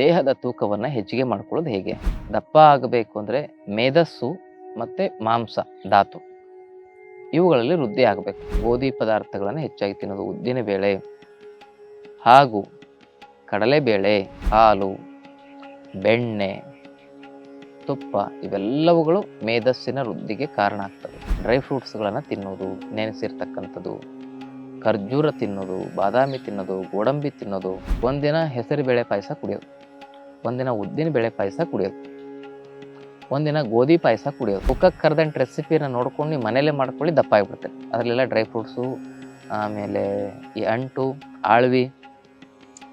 ದೇಹದ ತೂಕವನ್ನು ಹೆಚ್ಚಿಗೆ ಮಾಡ್ಕೊಳ್ಳೋದು ಹೇಗೆ? ದಪ್ಪ ಆಗಬೇಕು ಅಂದರೆ ಮೇಧಸ್ಸು ಮತ್ತು ಮಾಂಸ, ಧಾತು ಇವುಗಳಲ್ಲಿ ವೃದ್ಧಿ ಆಗಬೇಕು. ಗೋಧಿ ಪದಾರ್ಥಗಳನ್ನು ಹೆಚ್ಚಾಗಿ ತಿನ್ನೋದು ಉದ್ದಿನ ಬೇಳೆ ಹಾಗೂ ಕಡಲೆಬೇಳೆ, ಹಾಲು, ಬೆಣ್ಣೆ, ತುಪ್ಪ ಇವೆಲ್ಲವುಗಳು ಮೇಧಸ್ಸಿನ ವೃದ್ಧಿಗೆ ಕಾರಣ ಆಗ್ತವೆ. ಡ್ರೈ ಫ್ರೂಟ್ಸ್ಗಳನ್ನು ತಿನ್ನೋದು, ನೆನೆಸಿರ್ತಕ್ಕಂಥದ್ದು, ಖರ್ಜೂರ ತಿನ್ನೋದು, ಬಾದಾಮಿ ತಿನ್ನೋದು, ಗೋಡಂಬಿ ತಿನ್ನೋದು, ಒಂದಿನ ಹೆಸರು ಬೇಳೆ ಪಾಯಸ ಕುಡಿಯೋದು. ಒಂದಿನ ಉದ್ದಿನ ಬೇಳೆ ಪಾಯಸ ಕುಡಿಯೋದು. ಒಂದಿನ ಗೋಧಿ ಪಾಯಸ ಕುಡಿಯೋದು. ಕುಕ್ಕಕ್ಕೆ ಕರೆದಂಟು ರೆಸಿಪಿನ ನೋಡ್ಕೊಂಡು ನೀವು ಮನೇಲೆ ಮಾಡ್ಕೊಳ್ಳಿ ದಪ್ಪ ಆಗಿಬಿಡ್ತದೆ. ಅದರಲ್ಲೆಲ್ಲ ಡ್ರೈ ಫ್ರೂಟ್ಸು ಆಮೇಲೆ ಈ ಅಂಟು, ಆಳ್ವಿ,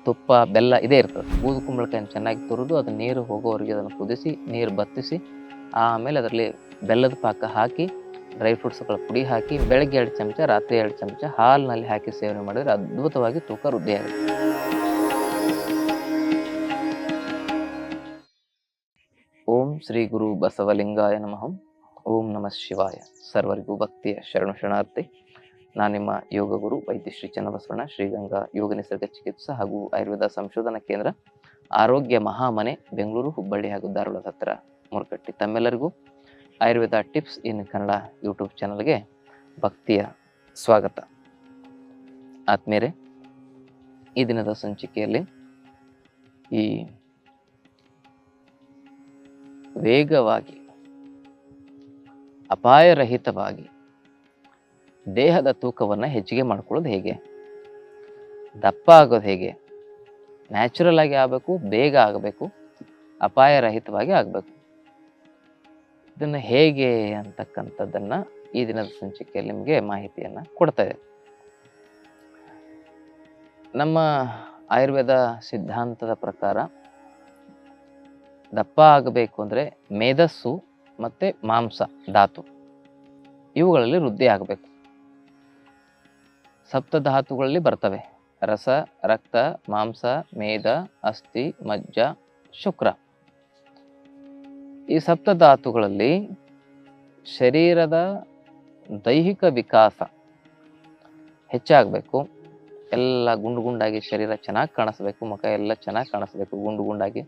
ತುಪ್ಪ, ಬೆಲ್ಲ ಇದೇ ಇರ್ತದೆ. ಬೂದು ಕುಂಬಳಕಾಯಿನ ಚೆನ್ನಾಗಿ ತುರಿದು ಅದು ನೀರು ಹೋಗೋವರೆಗೆ ಅದನ್ನು ಕುದಿಸಿ, ನೀರು ಬತ್ತಿಸಿ, ಆಮೇಲೆ ಅದರಲ್ಲಿ ಬೆಲ್ಲದ ಪಾಕ ಹಾಕಿ ಡ್ರೈ ಫ್ರೂಟ್ಸ್ಗಳ ಪುಡಿ ಹಾಕಿ, ಬೆಳಗ್ಗೆ ಎರಡು ಚಮಚ, ರಾತ್ರಿ ಎರಡು ಚಮಚ ಹಾಲಿನಲ್ಲಿ ಹಾಕಿ ಸೇವನೆ ಮಾಡಿದರೆ ಅದ್ಭುತವಾಗಿ ತೂಕ ವೃದ್ಧಿಯಾಗುತ್ತೆ. ಶ್ರೀ ಗುರು ಬಸವಲಿಂಗಾಯ ನಮಃ. ಓಂ ನಮಃ ಶಿವಾಯ. ಸರ್ವರಿಗೂ ಭಕ್ತಿಯ ಶರಣು ಶರಣಾರ್ಥಿ. ನಾನು ನಿಮ್ಮ ಯೋಗ ಗುರು ವೈದ್ಯ ಶ್ರೀ ಚನ್ನಬಸವಣ್ಣ ಶ್ರೀಗಂಗಾ ಯೋಗ ನಿಸರ್ಗ ಚಿಕಿತ್ಸೆ ಹಾಗೂ ಆಯುರ್ವೇದ ಸಂಶೋಧನಾ ಕೇಂದ್ರ, ಆರೋಗ್ಯ ಮಹಾಮನೆ, ಬೆಂಗಳೂರು, ಹುಬ್ಬಳ್ಳಿ ಹಾಗೂ ಧಾರವಾಡದ ಹತ್ರ ಮುರುಕಟ್ಟಿ ತಮ್ಮೆಲ್ಲರಿಗೂ Ayurveda tips in Kannada YouTube ಚಾನಲ್ಗೆ ಭಕ್ತಿಯ ಸ್ವಾಗತ. ಆತ್ಮೀಯರೇ, ಈ ದಿನದ ಸಂಚಿಕೆಯಲ್ಲಿ ಈ ವೇಗವಾಗಿ, ಅಪಾಯರಹಿತವಾಗಿ, ದೇಹದ ತೂಕವನ್ನು ಹೆಚ್ಚಿಗೆ ಮಾಡ್ಕೊಳ್ಳೋದು ಹೇಗೆ? ದಪ್ಪ ಆಗೋದು ಹೇಗೆ? ನ್ಯಾಚುರಲ್ ಆಗಿ ಆಗಬೇಕು, ಬೇಗ ಆಗಬೇಕು, ಅಪಾಯರಹಿತವಾಗಿ ಆಗಬೇಕು. ಇದನ್ನು ಹೇಗೆ ಅಂತಕ್ಕಂಥದ್ದನ್ನು ಈ ದಿನದ ಸಂಚಿಕೆಯಲ್ಲಿ ನಿಮಗೆ ಮಾಹಿತಿಯನ್ನು ಕೊಡ್ತಾ ಇದೆ. ನಮ್ಮ ಆಯುರ್ವೇದ ಸಿದ್ಧಾಂತದ ಪ್ರಕಾರ ದಪ್ಪ ಆಗಬೇಕು ಅಂದರೆ ಮೇಧಸ್ಸು ಮತ್ತು ಮಾಂಸ, ಧಾತು. ಇವುಗಳಲ್ಲಿ ವೃದ್ಧಿ ಆಗಬೇಕು. ಸಪ್ತಧಾತುಗಳಲ್ಲಿ ಬರ್ತವೆ. ರಸ, ರಕ್ತ, ಮಾಂಸ, ಮೇಧ, ಅಸ್ಥಿ, ಮಜ್ಜ, ಶುಕ್ರ. ಈ ಸಪ್ತಧಾತುಗಳಲ್ಲಿ ಶರೀರದ ದೈಹಿಕ ವಿಕಾಸ ಹೆಚ್ಚಾಗಬೇಕು. ಎಲ್ಲ ಗುಂಡು ಗುಂಡಾಗಿ ಶರೀರ ಚೆನ್ನಾಗಿ ಕಾಣಿಸ್ಬೇಕು, ಮುಖ ಎಲ್ಲ ಚೆನ್ನಾಗಿ ಕಾಣಿಸ್ಬೇಕು, ಗುಂಡು ಗುಂಡಾಗಿ.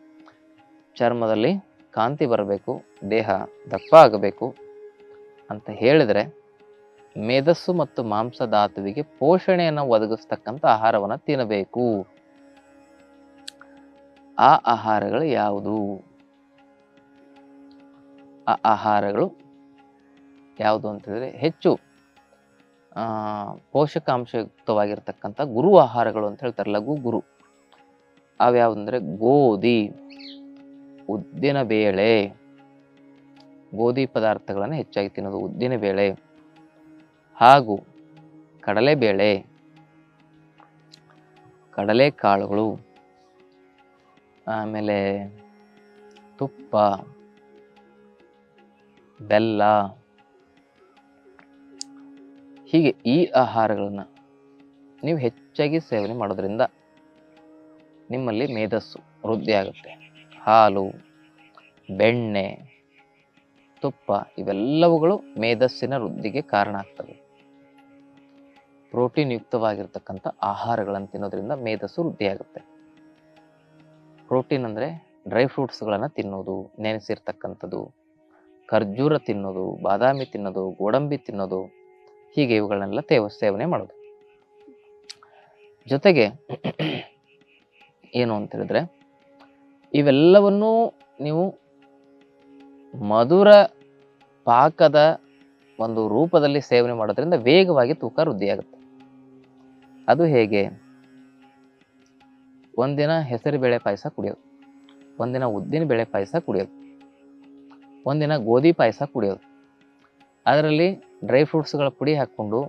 ಚರ್ಮದಲ್ಲಿ ಕಾಂತಿ ಬರಬೇಕು, ದೇಹ ದಪ್ಪ ಆಗಬೇಕು ಅಂತ ಹೇಳಿದರೆ ಮೇಧಸ್ಸು ಮತ್ತು ಮಾಂಸಧಾತುವಿಗೆ ಪೋಷಣೆಯನ್ನು ಒದಗಿಸ್ತಕ್ಕಂಥ ಆಹಾರವನ್ನು ತಿನ್ನಬೇಕು. ಆ ಆಹಾರಗಳು ಯಾವುದು? ಆ ಆಹಾರಗಳು ಯಾವುದು ಅಂತ ಹೇಳಿದ್ರೆ ಹೆಚ್ಚು ಪೋಷಕಾಂಶಯುಕ್ತವಾಗಿರ್ತಕ್ಕಂಥ ಗುರು ಆಹಾರಗಳು ಅಂತ ಹೇಳ್ತಾರೆ, ಲಘು ಗುರು. ಅವ್ಯಾವುದಂದರೆ ಗೋಧಿ. ಉದ್ದಿನ ಬೇಳೆ, ಗೋಧಿ ಪದಾರ್ಥಗಳನ್ನು ಹೆಚ್ಚಾಗಿ ತಿನ್ನೋದು ಉದ್ದಿನ ಬೇಳೆ ಹಾಗೂ ಕಡಲೆಬೇಳೆ, ಕಡಲೆಕಾಳುಗಳು, ಆಮೇಲೆ ತುಪ್ಪ, ಬೆಲ್ಲ. ಹೀಗೆ ಈ ಆಹಾರಗಳನ್ನು ನೀವು ಹೆಚ್ಚಾಗಿ ಸೇವನೆ ಮಾಡೋದ್ರಿಂದ ನಿಮ್ಮಲ್ಲಿ ಮೇಧಸ್ಸು ವೃದ್ಧಿ ಆಗುತ್ತೆ ಹಾಲು, ಬೆಣ್ಣೆ, ತುಪ್ಪ ಇವೆಲ್ಲವುಗಳು ಮೇಧಸ್ಸಿನ ವೃದ್ಧಿಗೆ ಕಾರಣ ಆಗ್ತವೆ. ಪ್ರೋಟೀನ್ ಯುಕ್ತವಾಗಿರ್ತಕ್ಕಂಥ ಆಹಾರಗಳನ್ನು ತಿನ್ನೋದ್ರಿಂದ ಮೇಧಸ್ಸು ವೃದ್ಧಿಯಾಗುತ್ತೆ. ಪ್ರೋಟೀನ್ ಅಂದರೆ ಡ್ರೈ ಫ್ರೂಟ್ಸ್ಗಳನ್ನು ತಿನ್ನೋದು, ನೆನೆಸಿರ್ತಕ್ಕಂಥದ್ದು, ಖರ್ಜೂರ ತಿನ್ನೋದು, ಬಾದಾಮಿ ತಿನ್ನೋದು, ಗೋಡಂಬಿ ತಿನ್ನೋದು, ಹೀಗೆ ಇವುಗಳನ್ನೆಲ್ಲ ತೇವ, ಸೇವನೆ ಮಾಡೋದು. ಜೊತೆಗೆ, ಏನು ಅಂತ ಹೇಳಿದ್ರೆ ಇವೆಲ್ಲವನ್ನೂ ನೀವು ಮಧುರ ಪಾಕದ ಒಂದು ರೂಪದಲ್ಲಿ ಸೇವನೆ ಮಾಡೋದ್ರಿಂದ ವೇಗವಾಗಿ ತೂಕ ವೃದ್ಧಿಯಾಗುತ್ತೆ. ಅದು ಹೇಗೆ? ಒಂದಿನ ಹೆಸರು ಬೇಳೆ ಪಾಯಸ ಕುಡಿಯೋದು. ಒಂದಿನ ಉದ್ದಿನ ಬೇಳೆ ಪಾಯಸ ಕುಡಿಯೋದು. ಒಂದಿನ ಗೋಧಿ ಪಾಯಸ ಕುಡಿಯೋದು. ಅದರಲ್ಲಿ ಡ್ರೈ ಫ್ರೂಟ್ಸ್ಗಳ ಪುಡಿ ಹಾಕ್ಕೊಂಡು,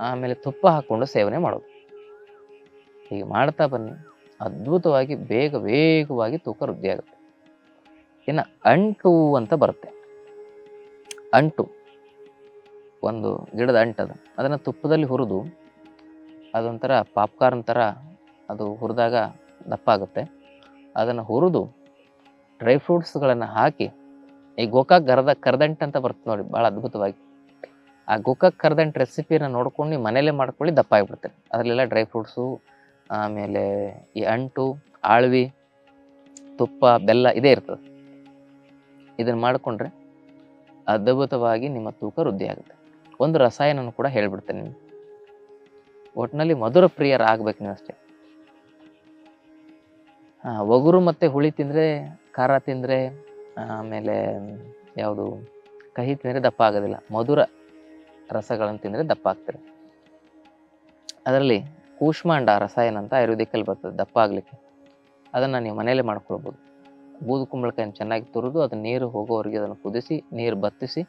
ಆಮೇಲೆ ತುಪ್ಪ ಹಾಕ್ಕೊಂಡು ಸೇವನೆ ಮಾಡೋದು. ಹೀಗೆ ಮಾಡ್ತಾ ಬನ್ನಿ. ಅದ್ಭುತವಾಗಿ ಬೇಗ ವೇಗವಾಗಿ ತೂಕ ವೃದ್ಧಿಯಾಗುತ್ತೆ ಇನ್ನು ಅಂಟು ಅಂತ ಬರುತ್ತೆ. ಅಂಟು. ಒಂದು ಗಿಡದ ಅಂಟದು ಅದನ್ನು ತುಪ್ಪದಲ್ಲಿ ಹುರಿದು ಅದೊಂಥರ ಪಾಪ್ಕಾರ್ನ್ ಥರ ಅದು ಹುರಿದಾಗ ದಪ್ಪ ಆಗುತ್ತೆ ಅದನ್ನು ಹುರಿದು ಡ್ರೈ ಫ್ರೂಟ್ಸ್ಗಳನ್ನು ಹಾಕಿ, ಈ ಗೋಕಾಕ್ ಗರದ ಕರ್ದಂಟು ಅಂತ ಬರ್ತದೆ ನೋಡಿ ಭಾಳ ಅದ್ಭುತವಾಗಿ. ಆ ಗೋಕಾಕ್ ಕರ್ದಂಟು ರೆಸಿಪಿನ ನೋಡ್ಕೊಂಡು ನೀವು ಮನೇಲೇ ಮಾಡ್ಕೊಳ್ಳಿ ದಪ್ಪ ಆಗಿಬಿಡ್ತಾರೆ ಅದರಲ್ಲೆಲ್ಲ ಡ್ರೈ ಫ್ರೂಟ್ಸು ಆಮೇಲೆ ಈ ಅಂಟು, ಆಳ್ವಿ, ತುಪ್ಪ, ಬೆಲ್ಲ ಇದೇ ಇರ್ತದೆ. ಇದನ್ನು ಮಾಡಿಕೊಂಡ್ರೆ ಅದ್ಭುತವಾಗಿ ನಿಮ್ಮ ತೂಕ ವೃದ್ಧಿ ಆಗುತ್ತೆ. ಒಂದು ರಸಾಯನ ಕೂಡ ಹೇಳ್ಬಿಡ್ತೇನೆ ನಿಮ್ಗೆ. ಒಟ್ಟಿನಲ್ಲಿ ಮಧುರ ಪ್ರಿಯರಾಗಬೇಕು ನೀವು ಅಷ್ಟೇ. ಹಾಂ ಒಗುರು ಮತ್ತು ಹುಳಿ ತಿಂದರೆ, ಖಾರ ತಿಂದರೆ, ಆಮೇಲೆ ಯಾವುದು, ಕಹಿ ತಿಂದರೆ ದಪ್ಪ ಆಗೋದಿಲ್ಲ. ಮಧುರ ರಸಗಳನ್ನು ತಿಂದರೆ ದಪ್ಪ ಆಗ್ತಾರೆ. ಅದರಲ್ಲಿ ಕೂಷ್ಮಾಂಡ ರಸಾಯನ ಅಂತ ಆಯುರ್ವೇದಿಕಲ್ಲಿ ಬರ್ತದೆ, ದಪ್ಪ ಆಗಲಿಕ್ಕೆ. ಅದನ್ನು ನೀವು ಮನೆಯಲ್ಲೇ ಮಾಡ್ಕೊಳ್ಬೋದು. ಬೂದು ಕುಂಬಳಕಾಯಿನ ಚೆನ್ನಾಗಿ ತುರಿದು ಅದು ನೀರು ಹೋಗೋವರೆಗೆ ಅದನ್ನು ಕುದಿಸಿ, ನೀರು ಬತ್ತಿಸಿ,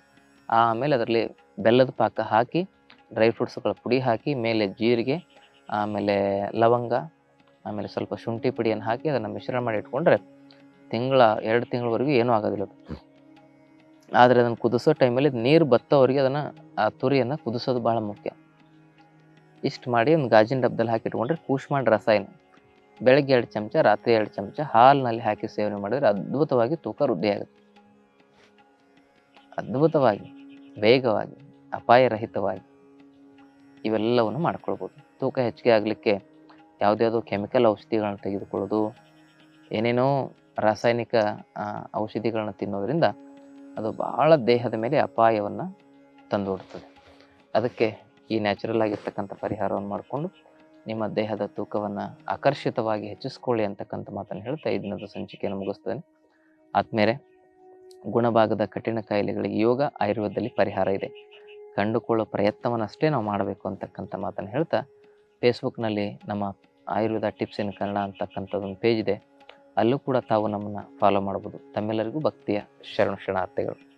ಆಮೇಲೆ ಅದರಲ್ಲಿ ಬೆಲ್ಲದ ಪಾಕ ಹಾಕಿ, ಡ್ರೈ ಫ್ರೂಟ್ಸ್ಗಳ ಪುಡಿ ಹಾಕಿ, ಮೇಲೆ ಜೀರಿಗೆ, ಆಮೇಲೆ ಲವಂಗ, ಆಮೇಲೆ ಸ್ವಲ್ಪ ಶುಂಠಿ ಪುಡಿಯನ್ನು ಹಾಕಿ ಅದನ್ನು ಮಿಶ್ರಣ ಮಾಡಿ ಇಟ್ಕೊಂಡ್ರೆ ತಿಂಗಳ, ಎರಡು ತಿಂಗಳವರೆಗೂ ಏನೂ ಆಗೋದಿಲ್ಲ ಆದರೆ ಅದನ್ನು ಕುದಿಸೋ ಟೈಮಲ್ಲಿ ನೀರು ಬತ್ತೋವರೆಗೆ ಅದನ್ನು ಆ ತುರಿಯನ್ನು ಕುದಿಸೋದು ಭಾಳ ಮುಖ್ಯ. ಇಷ್ಟು ಮಾಡಿ ಒಂದು ಗಾಜಿನ ಡಬ್ಬದಲ್ಲಿ ಹಾಕಿ ಇಟ್ಕೊಂಡ್ರೆ ಕೂಷ್ಮಾಂಡ ರಸಾಯನ ಬೆಳಗ್ಗೆ ಎರಡು ಚಮಚ, ರಾತ್ರಿ ಎರಡು ಚಮಚ, ಹಾಲಿನಲ್ಲಿ ಹಾಕಿ ಸೇವನೆ ಮಾಡಿದ್ರೆ ಅದ್ಭುತವಾಗಿ ತೂಕ ವೃದ್ಧಿ ಅದ್ಭುತವಾಗಿ, ವೇಗವಾಗಿ, ಅಪಾಯರಹಿತವಾಗಿ ಇವೆಲ್ಲವನ್ನು ಮಾಡ್ಕೊಳ್ಬೋದು. ತೂಕ ಹೆಚ್ಚಿಗೆ ಆಗಲಿಕ್ಕೆ ಯಾವುದ್ಯಾವುದೋ ಕೆಮಿಕಲ್ ಔಷಧಿಗಳನ್ನು ತೆಗೆದುಕೊಳ್ಳೋದು, ಏನೇನೋ ರಾಸಾಯನಿಕ ಔಷಧಿಗಳನ್ನು ಔಷಧಿಗಳನ್ನ ತಿನ್ನೋದ್ರಿಂದ ಅದು ಭಾಳ ದೇಹದ ಮೇಲೆ ಅಪಾಯವನ್ನು ತಂದೊಡ್ತದೆ. ಅದಕ್ಕೆ ಈ ನ್ಯಾಚುರಲ್ ಆಗಿರ್ತಕ್ಕಂಥ ಪರಿಹಾರವನ್ನು ಮಾಡಿಕೊಂಡು ನಿಮ್ಮ ದೇಹದ ತೂಕವನ್ನು ಆಕರ್ಷಿತವಾಗಿ ಹೆಚ್ಚಿಸ್ಕೊಳ್ಳಿ ಅಂತಕ್ಕಂಥ ಮಾತನ್ನು ಹೇಳ್ತಾ ಇದನ್ನ ಸಂಚಿಕೆಯನ್ನು ಮುಗಿಸ್ತೇನೆ. ಆದ್ಮೇಲೆ ಗುಣಭಾಗದ ಕಠಿಣ ಕಾಯಿಲೆಗಳಿಗೆ ಯೋಗ ಆಯುರ್ವೇದದಲ್ಲಿ ಪರಿಹಾರ ಇದೆ. ಕಂಡುಕೊಳ್ಳೋ ಪ್ರಯತ್ನವನ್ನಷ್ಟೇ ನಾವು ಮಾಡಬೇಕು ಅಂತಕ್ಕಂಥ ಮಾತನ್ನು ಹೇಳ್ತಾ ಫೇಸ್ಬುಕ್ನಲ್ಲಿ ನಮ್ಮ ಆಯುರ್ವೇದ ಟಿಪ್ಸ್ ಇನ್ ಕನ್ನಡ ಅಂತಕ್ಕಂಥದ್ದೊಂದು ಪೇಜ್ ಇದೆ. ಅಲ್ಲೂ ಕೂಡ ತಾವು ನಮ್ಮನ್ನು ಫಾಲೋ ಮಾಡ್ಬೋದು. ತಮ್ಮೆಲ್ಲರಿಗೂ ಭಕ್ತಿಯ ಶರಣ ಶರಣಾರ್ಥಿಗಳು.